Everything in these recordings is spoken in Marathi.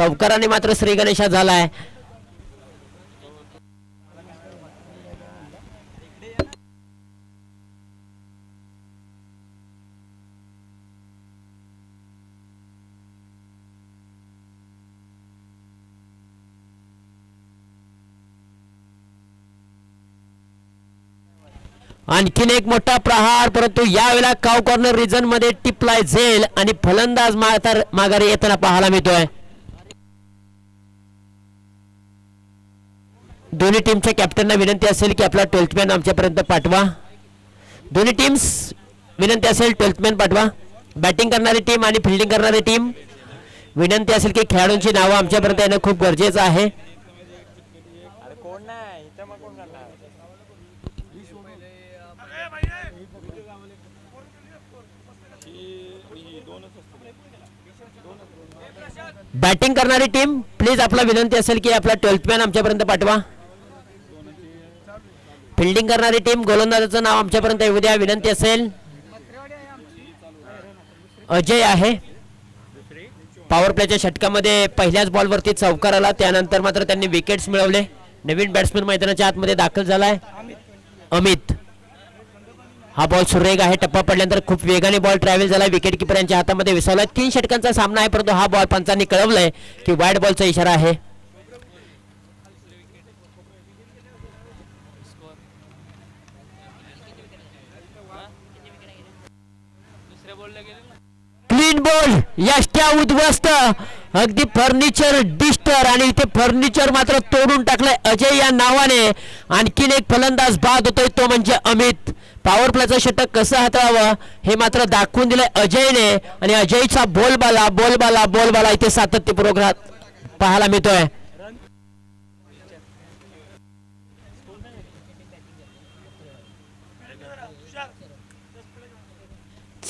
चौकाराने मात्र श्री गणेशा झालाय. आणखीन एक मोठा प्रहार परंतु यावेळेला काव कॉर्नर रिजनमध्ये टिपलाय झेल आणि फलंदाज माघार माघारी येताना पाहायला मिळतोय. दोन्ही टीमच्या कॅप्टनना विनंती असेल की आपला ट्वेल्थ मॅन आमच्यापर्यंत पाठवा. दोन्ही टीम्स विनंती असेल ट्वेल्थ मॅन पाठवा. बॅटिंग करणारी टीम आणि फिल्डिंग करणारी टीम विनंती असेल की खेळाडूंची नावं आमच्यापर्यंत येणं खूप गरजेचं आहे. बॅटिंग करणारी? टीम प्लीज आपला विनंती असेल की आपला ट्वेल्थ मॅन आमच्यापर्यंत पाठवा. फिल्डिंग करणारी टीम गोलंदाजाचं नाव आमच्यापर्यंत येऊ द्या विनंती असेल. अजय आहे. पॉवर प्लेच्या षटकामध्ये पहिल्याच बॉलवरती चौकार आला. त्यानंतर मात्र त्यांनी विकेट्स मिळवले. नवीन बॅट्समन मैदानाच्या आतमध्ये दाखल झालाय. अमित. हा बॉल सुरेख आहे. टप्पा पडल्यानंतर खूप वेगाने बॉल ट्रॅव्हल झाला. विकेट किपर यांच्या हातामध्ये विसवला. तीन षटकांचा सामना आहे परंतु हा बॉल पंचांनी कळवलाय की वाईट बॉलचा इशारा आहे. क्लीन बॉल यष्ट्या उद्ध्वस्त. अगदी फर्निचर डिस्टर आणि इथे फर्निचर मात्र तोडून टाकलंय अजय या नावाने. आणखीन एक फलंदाज बाद होतोय तो म्हणजे अमित. पॉवर प्लेचं षटक कसं हाताळावं हे मात्र दाखवून दिलंय अजयने. आणि अजयचा बोलबाला बोलबाला बोलबाला इथे सातत्यपूर्वक राहत पाहायला मिळतोय.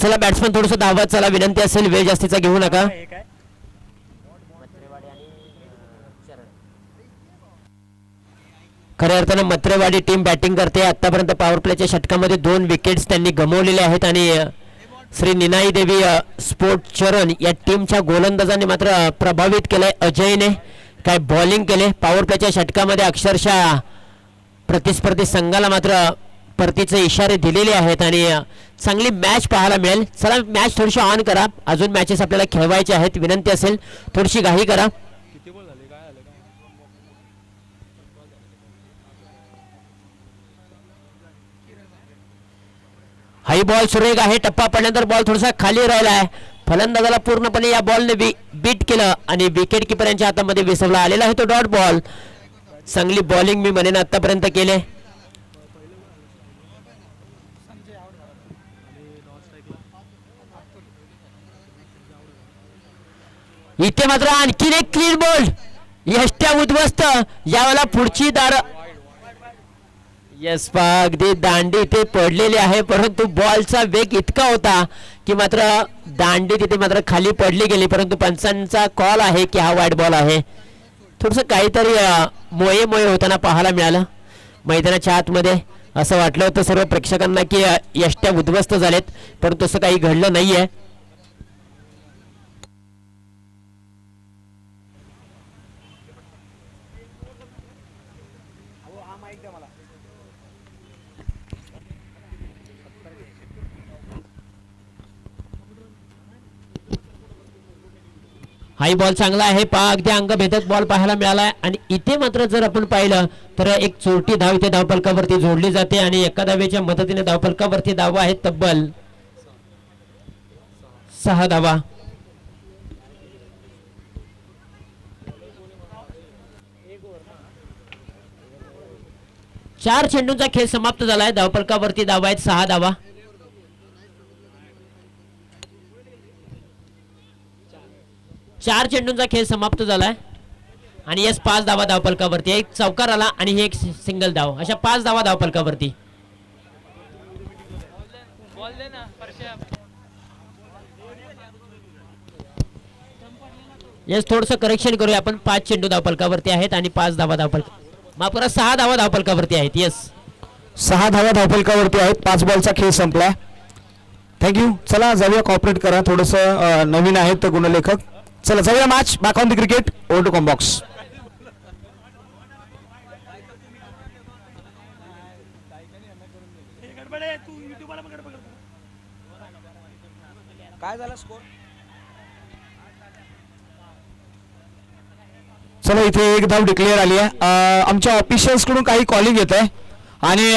चला बॅट्समन थोडस धावत चला. विनंती असेल वेळ जास्तीचा घेऊ नका. खऱ्या अर्थानं मत्रेवाडी टीम बॅटिंग करते. आतापर्यंत पॉवर प्लेच्या षटकामध्ये दोन विकेट्स त्यांनी गमावलेले आहेत आणि श्री निनाई देवी स्पोर्ट चरण या टीमच्या गोलंदाजांनी मात्र प्रभावित केलंय. अजयने काय बॉलिंग केले. पॉवर प्लेच्या षटकामध्ये अक्षरशः प्रतिस्पर्धी संघाला मात्र परतीचे इशारे दिलेले आहेत आणि चांगली मॅच पाहायला मिळेल. चला मॅच थोडीशी ऑन करा. अजून मॅचेस आपल्याला खेळवायचे आहेत. विनंती असेल थोडीशी घाई करा. हाई बॉल सुरेख आहे. टप्पा पडल्यानंतर बॉल थोडासा खाली राहिला आहे. फलंदाजाला पूर्णपणे या बॉलने बी बीट केलं आणि विकेट किपर यांच्या हातामध्ये विसरला. आलेला आहे तो डॉट बॉल चांगली बॉलिंग मी म्हणेन आतापर्यंत केले. इथे मात्र आणखीन एक क्लीन बोल्ड यष्ट्या उद्ध्वस्त. यावेळेला पुढची दार यस पा अगदी दांडी इथे पडलेली आहे परंतु बॉलचा वेग इतका होता की मात्र दांडी तिथे मात्र खाली पडली गेली परंतु पंचांचा कॉल आहे की हा वाईट बॉल आहे. थोडस काहीतरी मोये मोये होताना पाहायला मिळालं. मैदानाच्या आतमध्ये असं वाटलं होतं सर्व प्रेक्षकांना की यष्ट्या उद्ध्वस्त झालेत परंतु असं काही घडलं नाहीये. हाही बॉल चांगला आहे. पा अगदी अंग भेदक बॉल पाहायला मिळाला आणि इथे मात्र जर आपण पाहिलं तर एक चोरटी धाव इथे धावपलकावरती जोडली जाते आणि एका धावेच्या मदतीने धावपलकावरती धावा आहेत तब्बल सहा धावा. चार चेंडूंचा खेळ समाप्त झालाय. धावपलकावरती धावा आहेत. सहा धावा. चार चेंडूंचा खेळ समाप्त झालाय. आणि यस पाच धावा धावपलकावरती एक चौकार आला आणि हे एक सिंगल धाव. अशा पाच धावा धावपलकावरती यस थोडस करेक्शन करूया आपण. पाच चेंडू धावफलकावरती आहेत आणि पाच धावा धावफलक माफ करा सहा धावा धावफलकावरती आहेत येस सहा धावा धावफलकावरती आहेत. पाच बॉलचा खेळ संपला. थँक्यू चला जाऊया कॉपरेट करा. थोडंसं नवीन आहेत गुणलेखक. चला जाऊया match back on the cricket old combox काय झालं स्कोर चला इथे एक धाव डिक्लेअर आली आहे. आमच्या ऑफिशियल्सकडून काही कॉलिंग येत आहे. आणि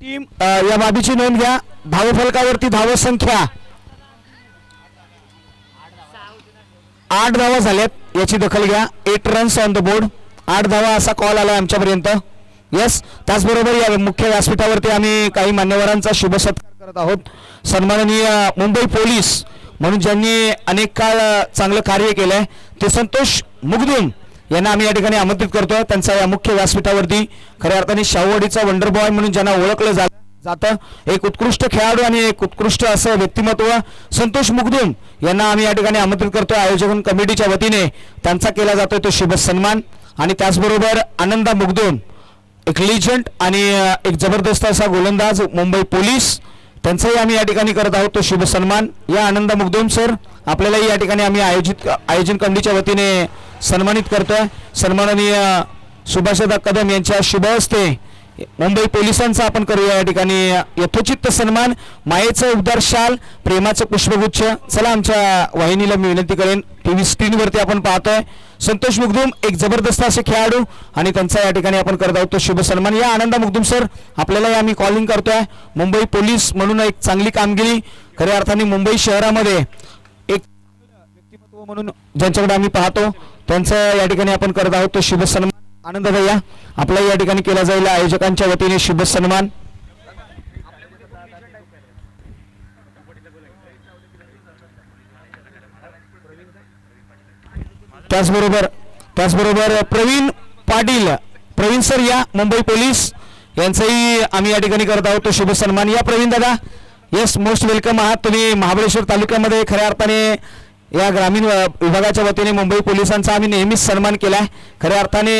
टीम या बाबीची नोंद घ्या. धावफलकावरती धावसंख्या आठ धावा झाल्यात याची दखल घ्या. Eight runs on the board आठ धावा असा कॉल आला आमच्यापर्यंत. येस त्याचबरोबर या मुख्य व्यासपीठावरती आम्ही काही मान्यवरांचा शुभसत्कार करत आहोत. सन्माननीय मुंबई पोलीस म्हणून ज्यांनी अनेक काळ चांगलं कार्य केलं आहे ते संतोष मुगदूम यांना आम्ही या ठिकाणी आमंत्रित करतो. त्यांचा या मुख्य व्यासपीठावरती खऱ्या अर्थाने शाहूवाडीचा वंडर बॉय म्हणून ज्यांना ओळखलं जात जातं एक उत्कृष्ट खेळाडू आणि एक उत्कृष्ट असं व्यक्तिमत्व संतोष मुगदुम यांना आम्ही या ठिकाणी आमंत्रित करतो. आयोजक कमिटीच्या वतीने त्यांचा केला जातोय तो शुभ सन्मान. आणि त्याचबरोबर आनंदा मुगदुम एक लिजंट आणि एक जबरदस्त असा गोलंदाज मुंबई पोलीस. त्यांचाही आम्ही या ठिकाणी करत आहोत. तो शुभ सन्मान. या आनंदा मुगदुम सर आपल्यालाही या ठिकाणी आम्ही आयोजित आयोजन कमिटीच्या वतीने सन्मानित करतोय. सन्माननीय सुभाषदा कदम यांच्या शुभ हस्ते मुंबई पोलिसांचा आपण करूया या ठिकाणी यथोचित सन्मान. मायेचं उबदार शाल प्रेमाचं पुष्पगुच्छ. चला आमच्या वाहिनीला मी विनंती करेन. टी व्ही स्क्रीनवरती आपण पाहतोय. संतोष मुगदुम एक जबरदस्त असे खेळाडू. आणि त्यांचा या ठिकाणी आपण करत आहोत तो शुभ सन्मान. या आनंदा मुगदुम सर आपल्याला आम्ही कॉलिंग करतोय. मुंबई पोलीस म्हणून एक चांगली कामगिरी. खऱ्या अर्थाने मुंबई शहरामध्ये म्हणून ज्यांच्याकडे आम्ही पाहतो त्यांचं या ठिकाणी आपण करत आहोत तो शुभ सन्मान. आनंद भैया आपला या ठिकाणी केला जाईल. आयोजकांच्या वतीने शुभ सन्मान. त्याचबरोबर त्याचबरोबर प्रवीण पाटील प्रवीण सर या मुंबई पोलीस यांचंही आम्ही या ठिकाणी करत आहोत तो शुभ सन्मान. या प्रवीण दादा येस मोस्ट वेलकम आहात. तुम्ही महाबळेश्वर तालुक्यामध्ये खऱ्या अर्थाने या ग्रामीण विभागाच्या वतीने मुंबई पोलिसांचा आम्ही नेहमीच सन्मान केला आहे खऱ्या अर्थाने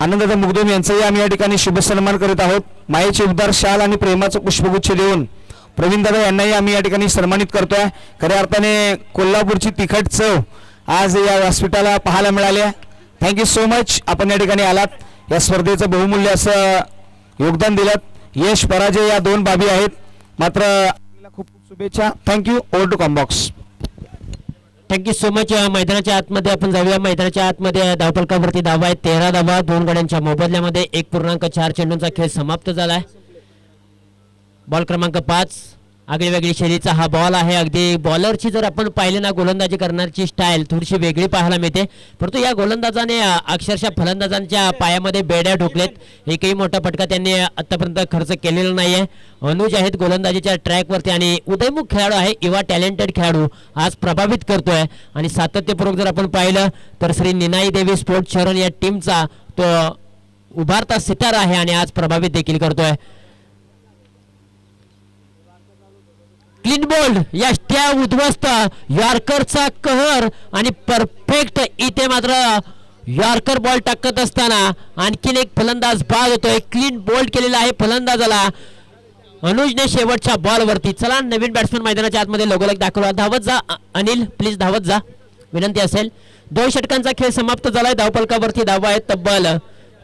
आनंददा मुगदुम यांचंही आम्ही या ठिकाणी शुभ सन्मान करीत आहोत. मायेचे उद्धार शाल आणि प्रेमाचं पुष्पगुच्छ देऊन प्रवीण दादा यांनाही आम्ही या ठिकाणी सन्मानित करतो आहे खऱ्या अर्थाने कोल्हापूरची तिखट चव आज या व्यासपीठाला पाहायला मिळाली आहे. थँक्यू सो मच आपण या ठिकाणी आलात. या स्पर्धेचं बहुमूल्य असं योगदान दिलं यश पराजय या दोन बाबी आहेत. मात्र आपल्याला खूप खूप शुभेच्छा. Thank you over to combox thank you so much मैदानाच्या आतमध्ये आपण जाऊया. मैदानाच्या आतमध्ये धावपलकावरती धावा आहे तेरा धावा दोन गड्यांच्या मोबदल्यामध्ये एक पूर्णांक चार चेंडूंचा खेळ समाप्त झाला आहे बॉल क्रमांक पाच. आगळी वेगळी शैलीचा हा बॉल आहे. अगदी बॉलरची जर आपण पाहिले ना गोलंदाजी करण्याची स्टाईल थोडीशी वेगळी पाहायला मिळते. परंतु या गोलंदाजाने अक्षरशः फलंदाजांच्या पायामध्ये बेड्या ढोकलेत. एकही मोठा फटका त्यांनी आतापर्यंत खर्च केलेला नाही आहे अनुज आहेत गोलंदाजीच्या ट्रॅकवरती आणि उदयमुख खेळाडू आहे युवा टॅलेंटेड खेळाडू. आज प्रभावित करतोय. आणि सातत्यपूर्वक जर आपण पाहिलं तर श्री निनाई देवी स्पोर्ट्स शरण या टीमचा तो उभारता सितार आहे आणि आज प्रभावित देखील करतोय. क्लीन बोल्ड त्या उद्ध्वस्त यॉर्करचा कहर आणि परफेक्ट इथे मात्र यॉर्कर बॉल टाकत असताना आणखीन एक फलंदाज बाद होतोय. क्लीन बोल्ड केलेला आहे फलंदाजाला. अनुजने शेवटच्या बॉलवरती चला नवीन बॅट्समन मैदानाच्या आतमध्ये लगोलग दाखवला. धावत जा अनिल प्लीज धावत जा. विनंती असेल. दोन षटकांचा खेळ समाप्त झालाय. धावपलकावरती धावा आहे तब्बल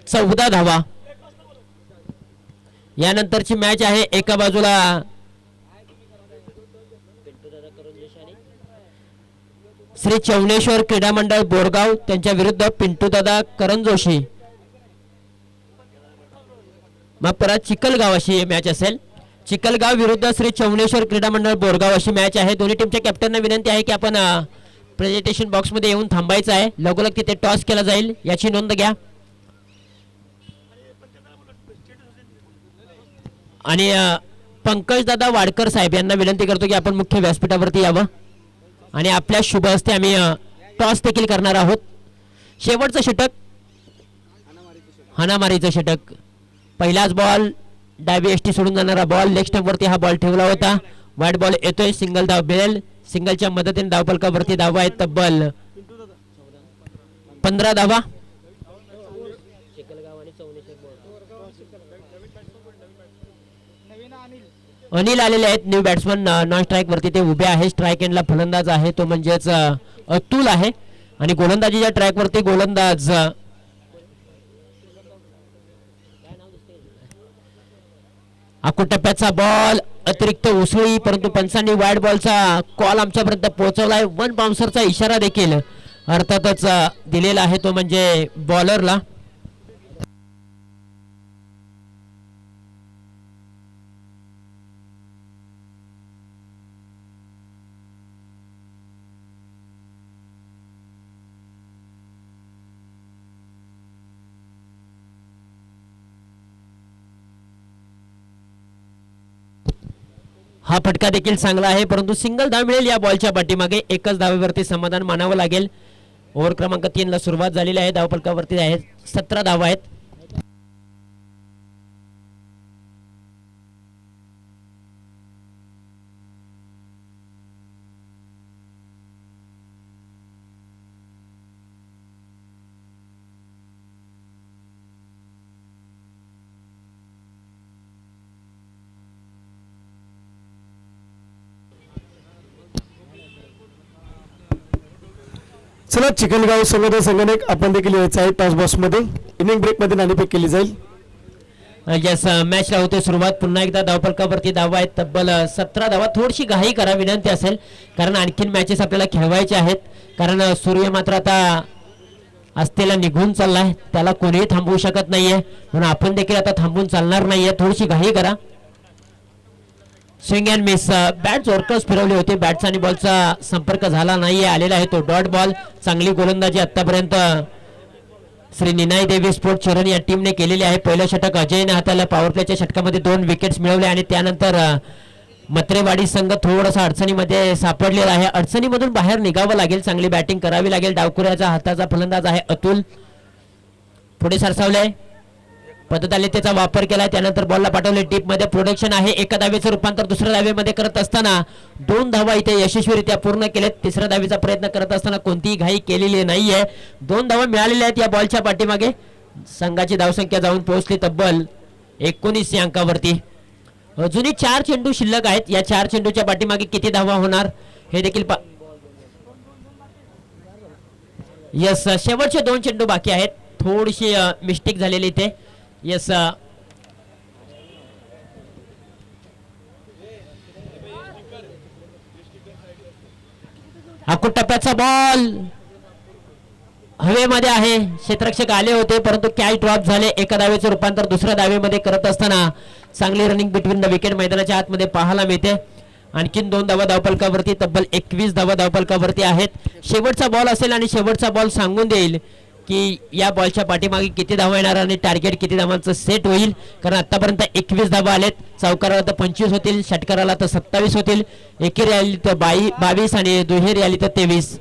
चौदा धावा. यानंतरची मॅच आहे एका बाजूला श्री चौनेश्वर क्रीडा मंडळ बोरगाव त्यांच्या विरुद्ध पिंटू दादा करण जोशी. मग परत चिखलगाव अशी मॅच असेल. चिखलगाव विरुद्ध श्री चवणेश्वर क्रीडा मंडळ बोरगाव अशी मॅच आहे. दोन्ही टीमच्या कॅप्टनना विनंती आहे की आपण प्रेझेंटेशन बॉक्समध्ये येऊन थांबायचं आहे. लगोलग तिथे टॉस केला जाईल. याची नोंद घ्या. आणि पंकज दादा वाडकर साहेब यांना विनंती करतो की आपण मुख्य व्यासपीठावरती यावं. आणि आपल्या शुभ हस्ते आम्ही टॉस देखील करणार आहोत. शेवटचं षटक. हाणामारीचं षटक. पहिलाच बॉल डावी एसटी सोडून जाणारा बॉल लेग स्टंपवरती हा बॉल ठेवला होता. वाईट बॉल येतोय सिंगल धाव मिळेल. सिंगलच्या मदतीने धावपलकावरती धावा आहेत तब्बल. पंधरा धावा. अनिल आलेले आहेत न्यू बॅट्समन नॉन स्ट्राईक वरती. ते उभे आहे स्ट्राईक एंडला फलंदाज आहे तो म्हणजेच अतुल आहे. आणि गोलंदाजीच्या ट्रॅकवरती गोलंदाज अ, टप्प्याचा बॉल अतिरिक्त उसळी परंतु पंचांनी वाईट बॉलचा कॉल आमच्यापर्यंत पोहोचवलाय. वन बाउन्सरचा इशारा देखील अर्थातच दिलेला आहे तो म्हणजे बॉलरला हा फटका देखील चांगला आहे परंतु सिंगल धाव मिळेल या बॉलच्या पाठीमागे. एकच धावेवरती समाधान मानावं लागेल. ओव्हर क्रमांक तीन ला सुरुवात झालेली आहे. धावफलकावरती आहे सतरा धाव आहेत. चला चिखलगाव संघटन संघटक आपण देखील यायचं आहे टॉस बॉक्समध्ये. इनिंग ब्रेकमध्ये नाणेफेक केली जाईल. यस मॅचला uh, होते सुरुवात. पुन्हा एकदा धावफलकावरती धावा आहेत. तब्बल uh, सतरा धावा. थोडीशी घाई करा विनंती असेल. कारण आणखीन मॅचेस आपल्याला खेळवायचे आहेत. कारण uh, सूर्य मात्र आता असतेला निघून चाललाय. त्याला कोणीही थांबवू शकत नाहीये. म्हणून आपण देखील आता थांबून चालणार नाहीये. थोडीशी घाई करा. स्विंग अँड मिस बॅट जोरकस फिरवले होते. बॅटचा आणि बॉलचा संपर्क झाला नाही आलेला आहे तो डॉट बॉल. चांगली गोलंदाजी आतापर्यंत श्री निनाई देवी स्पोर्ट चरण या टीमने केलेली आहे. पहिलं षटक अजयने हाताला पॉवर प्लेच्या षटकामध्ये दोन विकेट्स मिळवले आणि त्यानंतर मत्रेवाडी संघ थोडासा अडचणीमध्ये सापडलेला आहे. अडचणीमधून बाहेर निघावं लागेल चांगली बॅटिंग करावी लागेल. डावकुऱ्याचा हाताचा फलंदाज आहे अतुल. पुढे सरसावले. पद्धतालितेचा वापर केला. त्यानंतर बॉलला पाठवले. डीपमध्ये प्रोडक्शन आहे. एका धावेचं रूपांतर दुसऱ्या दावेमध्ये करत असताना दोन धावा इथे यशस्वीरित्या पूर्ण केलेत. तिसऱ्या दावेचा प्रयत्न करत असताना कोणतीही घाई केलेली नाहीये. दोन धावा मिळालेल्या आहेत या बॉलच्या पाठीमागे. संघाची धावसंख्या जाऊन पोहोचली तब्बल एकोणीस या अंकावरती. अजूनही चार चेंडू शिल्लक आहेत. या चार चेंडूच्या पाठीमागे किती धावा होणार? हे देखील पा यस शेवटचे दोन चेंडू बाकी आहेत. थोडीशी मिस्टेक झालेली इथे. येस हाकूट टप्प्याचा बॉल हवेमध्ये आहे. क्षेत्ररक्षक आले होते परंतु कॅच ड्रॉप झाले. एका दावेचं रूपांतर दुसऱ्या दावेमध्ये करत असताना चांगली रनिंग बिटवीन द विकेट मैदानाच्या आतमध्ये पाहायला मिळते. आणखीन दोन धावा धावपलकावरती तब्बल एकवीस धावा धावपलकावरती आहेत. शेवटचा बॉल असेल आणि शेवटचा बॉल सांगून देईल. की या बॉलच्या पाठीमागे किती धावा येणार आणि टार्गेट किती धावांचं सेट होईल? कारण आतापर्यंत एकवीस धावा आलेत. चौकाराला तर पंचवीस होतील षटकाराला तर सत्तावीस होतील. एकेरी आली तर बाई बावीस आणि दुहेरी आली तर तेवीस.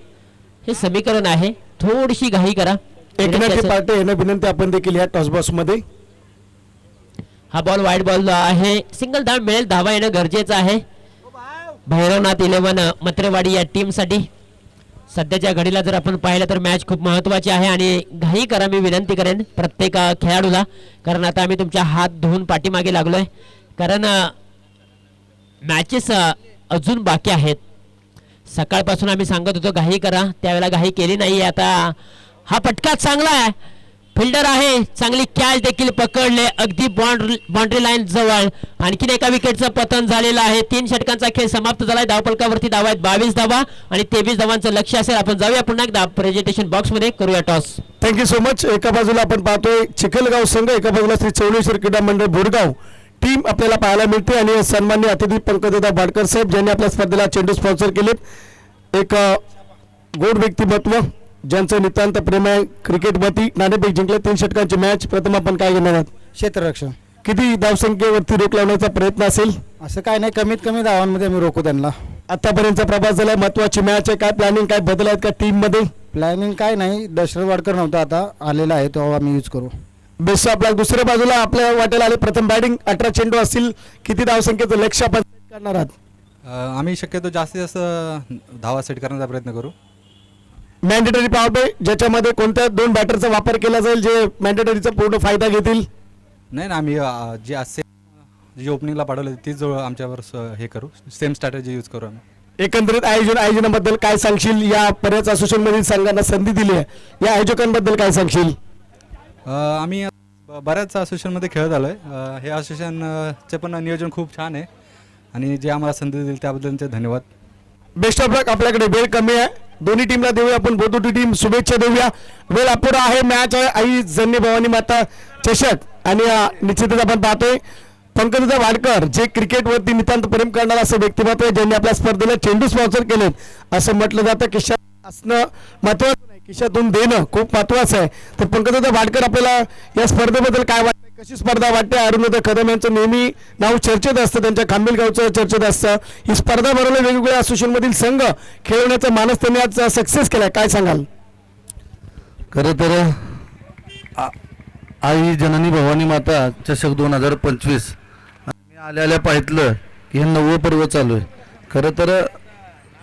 हे समीकरण आहे. थोडीशी घाई करा. विनंती आपण देखील या टॉस बॉक्समध्ये. हा बॉल वाईट बॉल आहे. सिंगल धाव मिळेल धावा येणं गरजेचं आहे. भैरवनाथ इलेव्हन मत्रेवाडी या टीमसाठी. सध्याच्या घडीला जर आपण पाहिलं तर मॅच खूप महत्वाची आहे आणि घाई करा मी विनंती करेन प्रत्येक खेळाडूला. कारण आता आम्ही तुमच्या हात धुवून पाठीमागे लागलोय. कारण मॅचेस अजून बाकी आहेत. सकाळपासून आम्ही सांगत होतो घाई करा. त्यावेळेला घाई केली नाही आता हा फटका चांगला आहे. फिल्डर आहे. चांगली कॅच देखील पकडले. अगदी बाउंड्री बाउंड्री लाईन जवळ. आणखीन एका विकेटचं पतन झालेलं आहे. तीन षटकांचा खेळ समाप्त झालाय. धावपलकावरती धावा आहेत बावीस धावा आणि तेवीस धावांचं लक्ष असेल. आपण जाऊया पुन्हा एकदा प्रेझेंटेशन बॉक्समध्ये. करूया टॉस थँक्यू सो मच एका बाजूला आपण पाहतोय चिखलगाव संघ एका बाजूला श्री चौलेश्वर क्रीडा मंडळ बोरगाव. टीम आपल्याला पाहायला मिळते आणि सन्मान्य अतिथी पंकजदा भाडकर साहेब ज्यांनी आपल्या स्पर्धेला चेंडू स्पॉन्सर केले एक गोड व्यक्तिमत्व ज्यांचं नितांत प्रेम आहे क्रिकेटवरती नाणेफेक जिंकले तीन षटकांची मॅच प्रथम आपण काय घेणार आहात? क्षेत्ररक्षण. किती धावसंख्येवरती रोख लावण्याचा प्रयत्न असेल? असं काय नाही कमीत कमी धावांमध्ये आम्ही रोखू त्यांना. आतापर्यंतचा प्रभास झाला महत्वाची मॅच आहे काय प्लॅनिंग काय बदल आहेत का टीममध्ये प्लॅनिंग काय नाही दशरथ वाडकर नव्हता आता आलेला आहे तो आम्ही यूज करू. बेस्ट आपल्या दुसऱ्या बाजूला आपल्या वाटेला आले प्रथम बॅटिंग अठरा चेंडू असतील किती धावसंख्येचं लक्ष आपण set करणार आहात? अ, आम्ही शक्यतो जास्तीत जास्त धावा सेट करण्याचा प्रयत्न करू. मॅन्डेटरी पॉवर प्ले ज्याच्यामध्ये कोणत्या दोन बॅटरचा वापर केला जाईल जे मॅन्डेटरीचा पूर्ण फायदा घेतील? नाही ना आम्ही अ, जे असे जे ओपनिंगला पाठवले तीच जवळ आमच्यावर स- हे करू सेम स्ट्रॅटेजी यूज करू आम्ही. एकंदरीत आयोजन आयोजनाबद्दल काय सांगशील? या पर्याच असोसिएशन मधील संघांना संधी दिली आहे. या आयोजकांबद्दल काय सांगशील? अ, आम्ही ब- बऱ्याच असोसिएशनमध्ये खेळत आलो आहे हे असोसिएशनचे पण नियोजन खूप छान आहे. आणि जे आम्हाला संधी दिली त्याबद्दलचे धन्यवाद. बेस्ट ऑफ लक आपल्याकडे. वेळ कमी आहे. दोन्ही टीमला देऊया आपण. बोधोटी टीम शुभेच्छा देऊया. वेळ अपुरा आहे. मॅच आहे. आई जन्नी भवानी माता चषक. आणि निश्चितच आपण पाहतोय. पंकजा वाडकर जे क्रिकेटवरती नितांत प्रेम करणार असं व्यक्तिमत्व आहे ज्यांनी आपल्या स्पर्धेला चेंडू स्पॉन्सर केले असं म्हटलं जातं. किशा असणं महत्वाचं नाही. किशातून देणं खूप महत्वाचं आहे. तर पंकजा वाडकर आपल्याला या स्पर्धेबद्दल काय वाटतं? कशी स्पर्धा वाटते? अरुणोदय कदम यांचं नेहमी नाव चर्चेत असतं त्यांच्या खांबिलगावचं चर्चेत असतं. ही स्पर्धा भरवल्या वेगवेगळ्या असोसिएशनमधील संघ खेळवण्याचा मानस त्यांनी आज सक्सेस केला काय सांगाल? खरं तर आ- आई जननी भवानी माता चषक दोन हजार पंचवीस. मी आल्या आल्या पाहितलं की हे नववं पर्व चालू आहे. खरं तर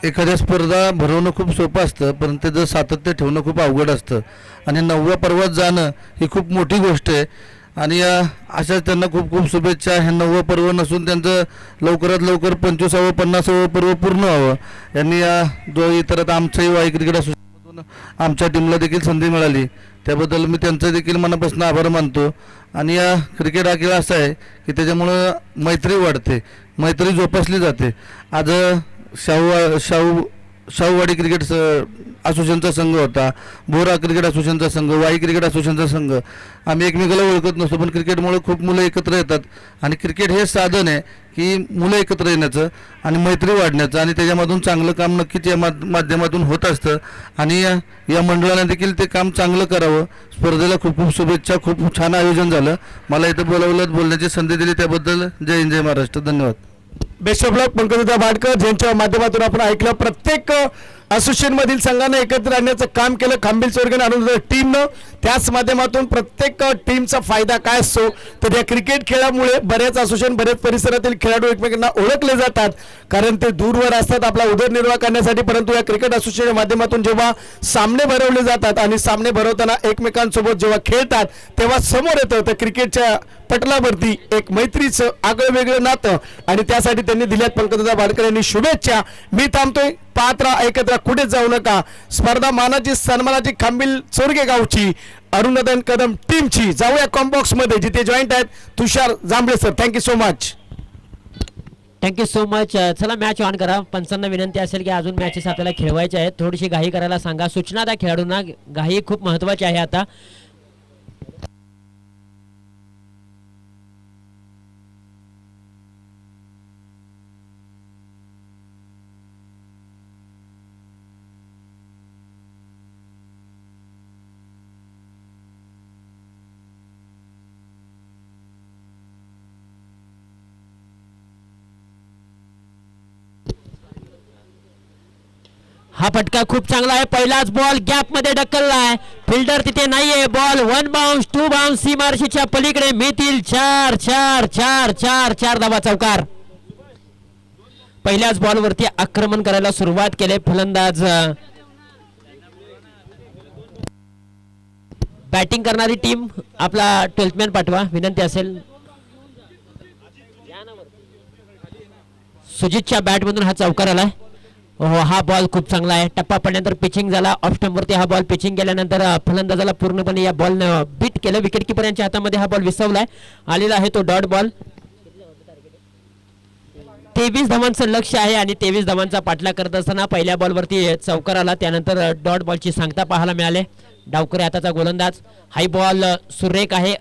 एखाद्या स्पर्धा भरवणं खूप सोपं असतं पण त्याचं सातत्य ठेवणं खूप अवघड असतं. आणि नवव्या पर्वात जाणं ही खूप मोठी गोष्ट आहे. आणि अ, अशा त्यांना खूप खूप शुभेच्छा. हे नववं पर्व नसून त्यांचं लवकरात लवकर पंचवीसावं पन्नासावं पर्व पूर्ण व्हावं. यांनी या जो इतर आमचंही वाई क्रिकेट असोसिएशनमधून आमच्या टीमला देखील संधी मिळाली. त्याबद्दल मी त्यांचं देखील मनापासून आभार मानतो. आणि या क्रिकेट हा खेळ असा आहे की त्याच्यामुळं मैत्री वाढते. मैत्री जोपासली जाते. आज शाहू शाहू शाहूवाडी क्रिकेट स असोसिएशनचा संघ होता बोरा क्रिकेट असोसिएशनचा संघ वाई क्रिकेट असोसिएशनचा संघ. आम्ही एकमेकाला ओळखत नसतो पण क्रिकेटमुळे खूप मुलं एकत्र येतात. आणि क्रिकेट हे साधन आहे की मुलं एकत्र येण्याचं आणि मैत्री वाढण्याचं आणि त्याच्यामधून चांगलं काम नक्कीच या माध्यमातून होत असतं. आणि या या मंडळाने देखील ते काम चांगलं करावं. स्पर्धेला खूप खूप शुभेच्छा खूप छान आयोजन झालं. मला इथं बोलावलं बोलण्याची संधी दिली त्याबद्दल जय हिंद जय महाराष्ट्र. धन्यवाद. Best of luck Pankaja Bhatkar ज्यांच्या माध्यमातून आपण ऐकलं प्रत्येक असोसिएशन मधील संघानं एकत्र आणण्याचं काम केलं. खांबील चौरगण आणून टीमनं. त्याच माध्यमातून प्रत्येक टीमचा फायदा काय असतो? तर या क्रिकेट खेळामुळे बऱ्याच असोसिएशन बऱ्याच परिसरातील खेळाडू एकमेकांना ओळखले जातात. कारण ते दूरवर असतात आपला उदरनिर्वाह करण्यासाठी. परंतु या क्रिकेट असोसिएशन माध्यमातून जेव्हा सामने भरवले जातात आणि सामने भरवताना एकमेकांसोबत जेव्हा खेळतात तेव्हा समोर येतं तर क्रिकेटच्या पटलावरती एक मैत्रीचं आगळं वेगळं नातं. आणि त्यासाठी त्यांनी दिल्यात पंकजा भाडकर यांनी शुभेच्छा. मी थांबतोय. पात्रा एकत्र कुठे जाऊ नका. स्पर्धा मानाची सन्मानाची खांबील चोरगे गावची अरुणदन कदम टीमची जाऊया कॉम्बॉक्समध्ये जिथे जॉईंट आहेत Tushar Jambhale sir thank you so much thank you so much चला मॅच ऑन करा. पंचांना विनंती असेल की अजून मॅचेस आपल्याला खेळवायचे आहेत. थोडीशी घाई करायला सांगा. सूचना द्या खेळाडूंना. घाई खूप महत्वाची आहे आता. हा फटका खूप चांगला आहे. पहिलाच बॉल गॅपमध्ये आहे फिल्डर तिथे नाहीये. Ball one bounce two bounce सीमारशीच्या पलीकडे मिळतील. चार चार चार चार चार धावा चौकार. पहिल्याच बॉलवरती आक्रमण करायला सुरुवात केले फलंदाज. बॅटिंग करणारी टीम आपला ट्वेल्थमॅन पाठवा. विनंती असेल. सुजितच्या बॅट मधून हा चौकार आलाय. हो हा बॉल खूप चांगला आहे. टप्पा पडल्यानंतर पिचिंग झाला. ऑफ स्टंपवरती हा बॉल पिचिंग केल्यानंतर फलंदाजाला पूर्णपणे या बॉलनं बीट केलं. विकेट किपर यांच्या हातामध्ये हा बॉल विसवलाय. आलेला आहे तो डॉट बॉल तेवीस धावांचं लक्ष आहे आणि तेवीस धावांचा पाठला करत असताना पहिल्या बॉलवरती चौकार आला. त्यानंतर डॉट बॉलची सांगता पाहायला मिळाले. डावकरे हाताचा गोलंदाज. हाय बॉल सुरेख आहे.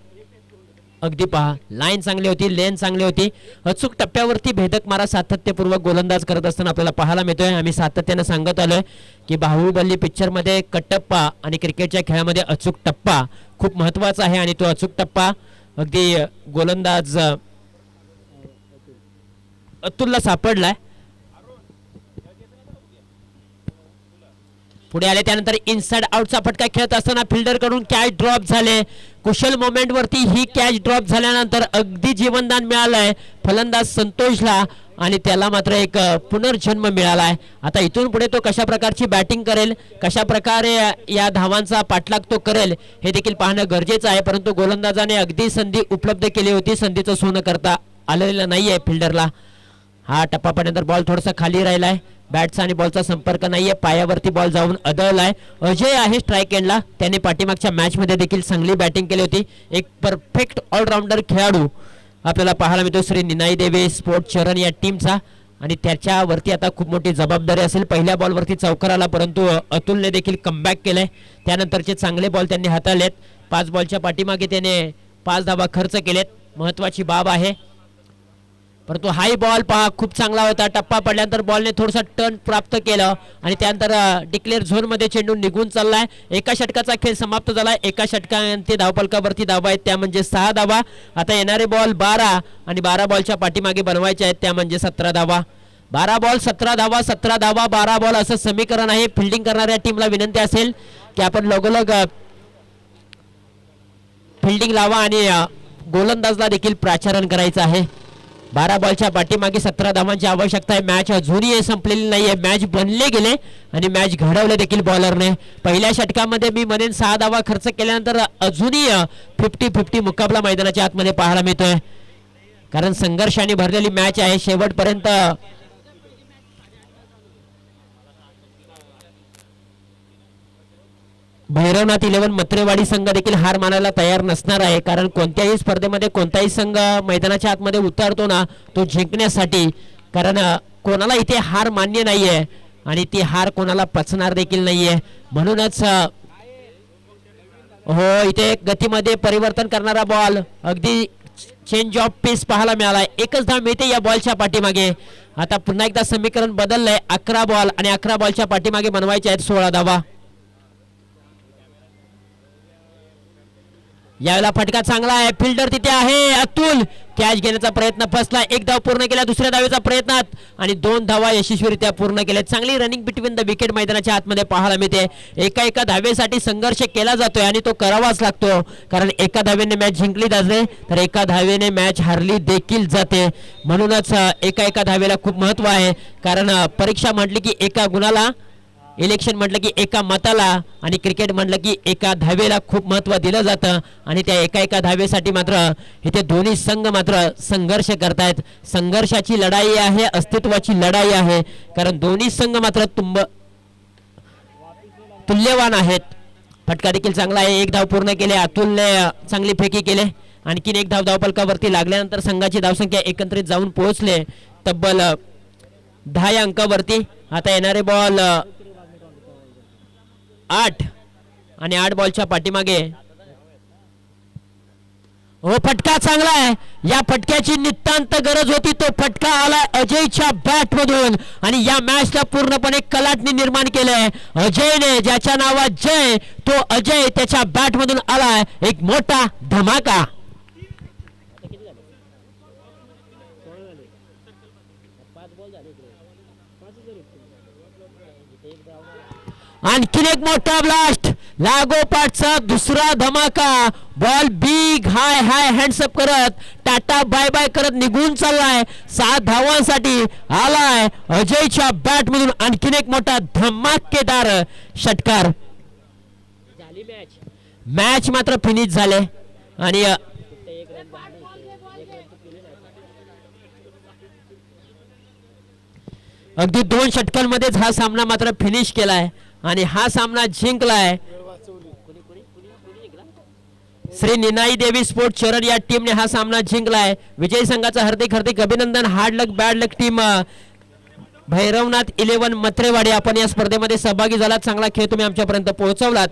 अगदी पहा. लाईन चांगली होती लेन चांगली होती. अचूक टप्प्यावरती भेदक मारा सातत्यपूर्वक गोलंदाज करत असताना आपल्याला पाहायला मिळतोय. आम्ही सातत्यानं सांगत आलोय की बाहुबली पिक्चरमध्ये कटप्पा आणि क्रिकेटच्या खेळामध्ये अचूक टप्पा खूप महत्त्वाचा आहे आणि तो अचूक टप्पा अगदी गोलंदाज अतुलला सापडलाय. पुढे आले त्यानंतर इनसाइड आउटचा फटका खेळत असताना फिल्डरकडून कॅच ड्रॉप झाले. कुशल मोमेंट वरती ही कॅच ड्रॉप झाल्यानंतर अगदी जीवनदान मिळालंय फलंदाज संतोषला आणि त्याला मात्र एक पुनर्जन्म पुनर्जन्म मिळालाय. आता इथून पुढे तो कशा प्रकारची बॅटिंग करेल कशा प्रकारे या धावांचा पाठलाग तो करेल हे देखील पाहणं गरजेचं आहे परंतु गोलंदाजाने अगदी संधी उपलब्ध केली होती संधीचं सोनं करता आलेलं नाहीये फिल्डरला हा टप्पा पडल्यानंतर बॉल थोडासा खाली राहिलाय. बॅटचा आणि बॉलचा संपर्क नाहीये. पायावरती बॉल जाऊन अदळलाय. अजय आहे स्ट्राईक एंडला त्याने पाठीमागच्या मॅच मध्ये देखील चांगली बॅटिंग केली होती. एक परफेक्ट ऑलराऊंडर खेळाडू आपल्याला पाहायला मिळतो. श्री निनाई देवे स्पोर्ट चरण या टीमचा आणि त्याच्यावरती आता खूप मोठी जबाबदारी असेल. पहिल्या बॉलवरती चौकार आला परंतु अतुलने देखील कमबॅक केलंय. त्यानंतरचे चांगले बॉल त्यांनी हाताळलेत. पाच बॉलच्या पाठीमागे त्याने पाच धाबा खर्च केलेत. महत्वाची बाब आहे. परंतु हाय बॉल पहा खूप चांगला होता. टप्पा पडल्यानंतर बॉलने थोडंसं टर्न प्राप्त केलं आणि त्यानंतर डिक्लेअर झोनमध्ये चेंडू निघून चाललाय. एका षटकाचा खेळ समाप्त झाला. एका षटकांती धावपलकावरती धावा आहेत. त्या म्हणजे सहा धावा. आता येणारे बॉल बारा आणि बारा बॉलच्या पाठीमागे बनवायचे आहेत. त्या म्हणजे सतरा धावा. बारा बॉल सतरा धावा सतरा धावा बारा बॉल असं समीकरण आहे. फिल्डिंग करणाऱ्या टीमला विनंती असेल की आपण लगोलग फिल्डिंग लावा आणि गोलंदाजला देखील प्राचारण करायचं आहे. बारा बॉलच्या पाठीमागे सतरा धावांची आवश्यकता आहे. मॅच अजूनही संपलेली नाहीये मॅच बनले गेले आणि मॅच घडवले देखील बॉलरने. पहिल्या षटकामध्ये मी म्हणेन सहा धावा खर्च केल्यानंतर अजूनही फिफ्टी फिफ्टी मुकाबला मैदानाच्या आतमध्ये पाहायला मिळतोय. कारण संघर्षाने भरलेली मॅच आहे. शेवटपर्यंत भैरवनाथ इलेव्हन मत्रेवाडी संघ देखील हार मानायला तयार नसणार आहे. कारण कोणत्याही स्पर्धेमध्ये कोणताही संघ मैदानाच्या आतमध्ये उतरतो ना तो जिंकण्यासाठी. कारण कोणाला इथे हार मान्य नाहीये आणि ती हार कोणाला पचणार देखील नाहीये. म्हणूनच हो इथे गतीमध्ये परिवर्तन करणारा बॉल अगदी चेंज ऑफ पेस पाहायला मिळाला एकच धाव मिळते या बॉलच्या पाठीमागे. आता पुन्हा एकदा समीकरण बदललंय. अकरा बॉल आणि अकरा बॉलच्या पाठीमागे बनवायचे आहेत सोळा धावा. यावेळेला फटका चांगला आहे. फिल्डर तिथे आहे. अतुल. कॅच घेण्याचा प्रयत्न फसला. एक धाव पूर्ण केला. दुसऱ्या धावेचा प्रयत्नात. आणि दोन धावा यशस्वीरित्या पूर्ण केल्या. चांगली रनिंग बिटवीन द विकेट मैदानाच्या आतमध्ये पाहायला मिळते. एका एका धावेसाठी संघर्ष केला जातोय आणि तो करावाच लागतो. कारण एका धावेने मॅच जिंकली जाते. तर एका धावेने मॅच हारली देखील जाते. म्हणूनच एका एका धावेला खूप महत्त्व आहे. कारण परीक्षा म्हटली की एका गुणाला इलेक्शन म्हटलं की एका मताला आणि क्रिकेट म्हटलं की एका धावेला खूप महत्त्व दिलं जातं. आणि त्या एका एका धावेसाठी मात्र इथे दोन्ही संघ मात्र संघर्ष करतायत. संघर्षाची लढाई आहे अस्तित्वाची लढाई आहे. कारण दोन्ही संघ मात्र तुंब तुल्यवान आहेत. फटका देखील चांगला आहे. एक धाव पूर्ण केले अतुलने चांगली फेकी केले. आणखीन एक धाव धावपलकावरती लागल्यानंतर संघाची धावसंख्या एकत्रित जाऊन पोहोचले. तब्बल दहा या अंकावरती. आता येणारे बॉल आठ. आणि आठ बॉलच्या पाठीमागे. हो फटका चांगला आहे. या फटक्याची नितांत गरज होती. तो फटका आला अजयच्या बॅट मधून आणि या मॅचला पूर्णपणे कलाटणी निर्माण केलंय अजयने ज्याच्या नावात जय तो अजय त्याच्या बॅट मधून आलाय एक मोठा धमाका. आणखीन एक मोठा ब्लास्ट लागोपाठचा दुसरा धमाका. बॉल बिग हाय हाय हँडसअप करत टाटा बाय बाय करत निघून चाललाय. सात धावांसाठी आलाय अजयच्या बॅट मधून आणखीन एक मोठा धमाकेदार षटकार. झाली मॅच मॅच मात्र फिनिश झाले. आणि अगदी दोन षटकांमध्येच हा सामना मात्र फिनिश केलाय. आणि हा सामना जिंकलाय. श्री निनाई देवी स्पोर्ट चरण या टीमने हा सामना जिंकलाय. विजयी संघाचं हार्दिक हार्दिक अभिनंदन. Hard luck bad luck team Bhairavnath eleven Matrewadi आपण या स्पर्धेमध्ये सहभागी झालात. चांगला खेळ तुम्ही आमच्यापर्यंत पोहोचवलात.